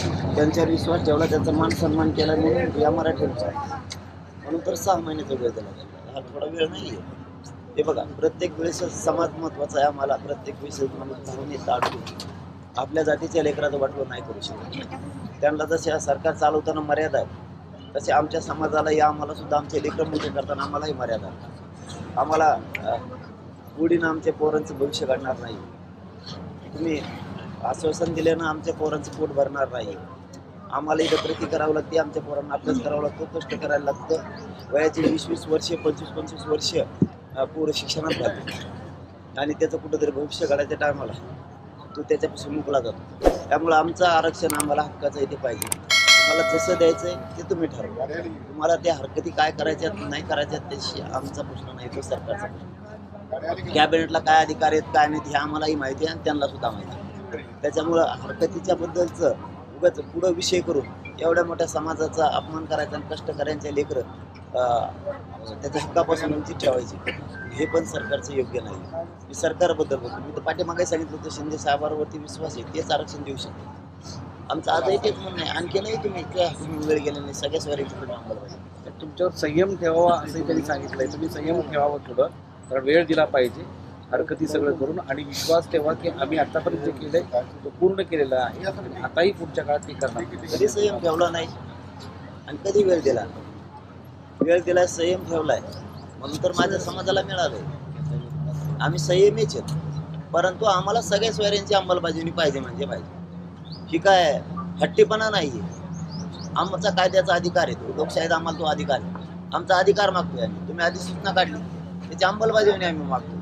त्यांच्यावर विश्वास ठेवला त्यांचा मान सन्मान केला म्हणून या मराठीचा म्हणून तर सहा महिन्याचा वेळ दिला. हा थोडा वेळ नाही आहे हे बघा प्रत्येक वेळेस समाज महत्त्वाचा आहे आम्हाला. प्रत्येक वेळेस माणूस धावून येतं अडकून आपल्या जातीच्या लेकराचं वाटलो नाही करू शकत. त्यांना जसे सरकार चालवताना मर्यादा आहे तसे आमच्या समाजाला या आम्हाला सुद्धा आमचे लेकरं मोठे करताना आम्हालाही मर्यादा आम्हाला पुढीनं आमच्या पोरांचं भविष्य घडणार नाही. तुम्ही आश्वासन दिल्यानं आमच्या पोरांचं पोट भरणार नाही. आम्हाला इथं प्रति करावं लागते आमच्या पोरांना अभ्यास करावा लागतो कष्ट करायला लागतं. वयाची वीस वीस वर्ष पंचवीस पंचवीस वर्ष पोरं शिक्षणात घालते आणि त्याचं कुठंतरी भविष्य घडायच्या टायमाला तो त्याच्यापासून मुकला जातो. त्यामुळं आमचं आरक्षण आम्हाला हक्काचं इथे पाहिजे. तुम्हाला जसं आहे ते तुम्ही ठरवा. तुम्हाला त्या हरकती काय करायच्या नाही करायच्या त्याशी आमचा प्रश्न नाही तो सरकारचा प्रश्न. कॅबिनेटला काय अधिकार आहेत काय नाहीत हे आम्हालाही माहिती आहे आणि त्यांना सुद्धा माहिती आहे. त्याच्यामुळं हरकतीच्या बद्दलचं उगाच पुढं विषय करून एवढ्या मोठ्या समाजाचा अपमान करायचा आणि कष्टकऱ्यांचे लेकरं त्याच्या हक्कापासून वंचित ठेवायची. हे पण सरकारचं योग्य नाही. मी सरकारबद्दल बोलतो. मी तर पाठीमागे सांगितलं होतं शिंदे साहेबांवरती विश्वास आहे तेच आरक्षण देऊ शकते आमचं आजही तेच म्हणणं आहे. आणखीनही तुम्ही इतक्या वेळ गेले नाही. सगळ्या स्वारीची तुम्ही तर तुमच्यावर संयम ठेवावा असंही त्यांनी सांगितलंय. तुम्ही संयम ठेवावा थोडं. कारण वेळ दिला पाहिजे. हरकती सगळं करून आणि विश्वास ठेवा की आम्ही आतापर्यंत जे केलंय तो पूर्ण केलेला आहे. आताही पुढच्या काळात ते करणार. कधी संयम ठेवला नाही? आणि कधी वेळ दिला? वेळ दिलाय संयम ठेवलाय. म्हणून तर माझ्या समाजाला मिळालंय. आम्ही संयमीच आहेत. परंतु आम्हाला सगळ्या सोयऱ्यांची अंमलबजावणी पाहिजे म्हणजे पाहिजे. ही काय हट्टीपणा नाही आमचा कायद्याचा अधिकार आहे तो. लोकशाहीत आम्हाला तो अधिकार आहे. आमचा अधिकार मागतोय आम्ही. तुम्ही अधिसूचना काढली. त्याची अंमलबजावणी आम्ही मागतो.